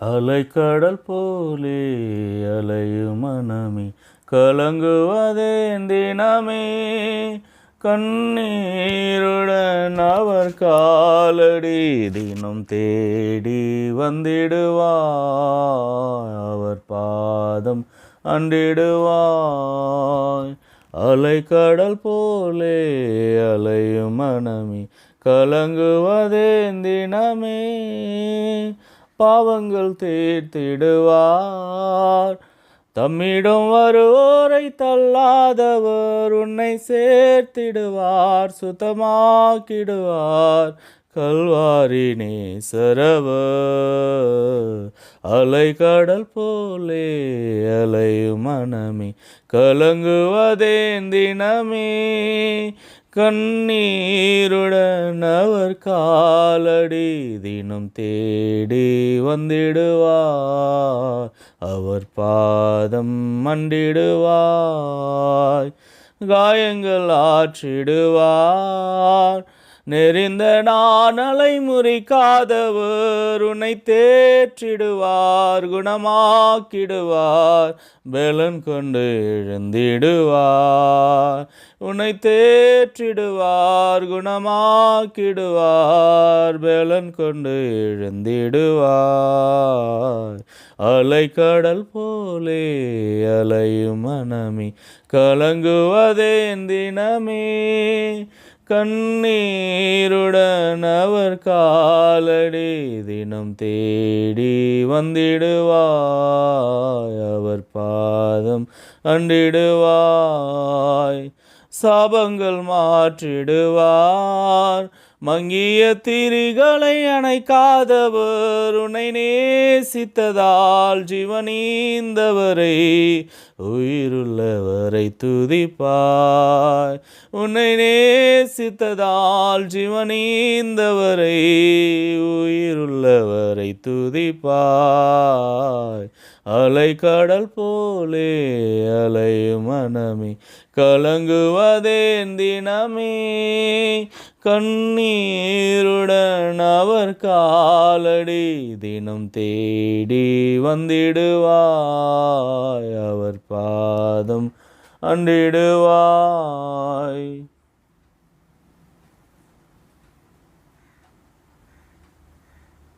அலைக்கடல் போலே அலையும் மனமே கலங்குவதேன் தினமே கண்ணீருடன் அவர் காலடி தினம் தேடி வந்திடுவாய். அவர் பாதம் அண்டிடுவாய். அலைக்கடல் போலே அலையும் மனமே கலங்குவதேன் தினமே பாவங்கள் தீர்த்திடுவார். தம்மிடம் வருவோரை தள்ளாதவர் உன்னை சேர்த்திடுவார் சுத்தமாக்கிடுவார். கல்வாரி அலை கடல் போலே அலையும் மனமே கலங்குவதேந்தினமே கண்ணீருடன் அவர் காலடி தினம் தேடி வந்திடுவார். அவர் பாதம் மண்டிடுவாய் காயங்கள் ஆற்றிடுவார். நெறிந்த நாணலை முறிக்காதவர் உன்னை தேற்றிடுவார் குணமாக்கிடுவார் பெலன் கொண்டு எழுந்திடுவார். உன்னை தேற்றிடுவார் குணமாக்கிடுவார் பேலன் கொண்டு எழுந்திடுவார். அலைக்கடல் போலே அலையும் மனமே கலங்குவதேன் தினமே. கண்ணீருடன் அவர் காலடி தினம் தேடி வந்திடுவாய் அவர் பாதம் அண்டிடுவார். சாபங்கள் மாற்றிடுவார். மங்கிய திரிகளை அணைக்காதவர் உன்னை நேசித்ததால் ஜீவனீந்தவரை உயிருள்ளவரை துதிப்பாய். உன்னை நேசித்ததால் ஜீவனீந்தவரை உயிருள்ளவரை அலை கடல் போலே அலையும் மனமே கலங்குவதேன் தினமே. கண்ணீருடன் அவர் காலடி தினம் தேடி வந்திடுவாய். அவர் பாதம் அண்டிடுவாய்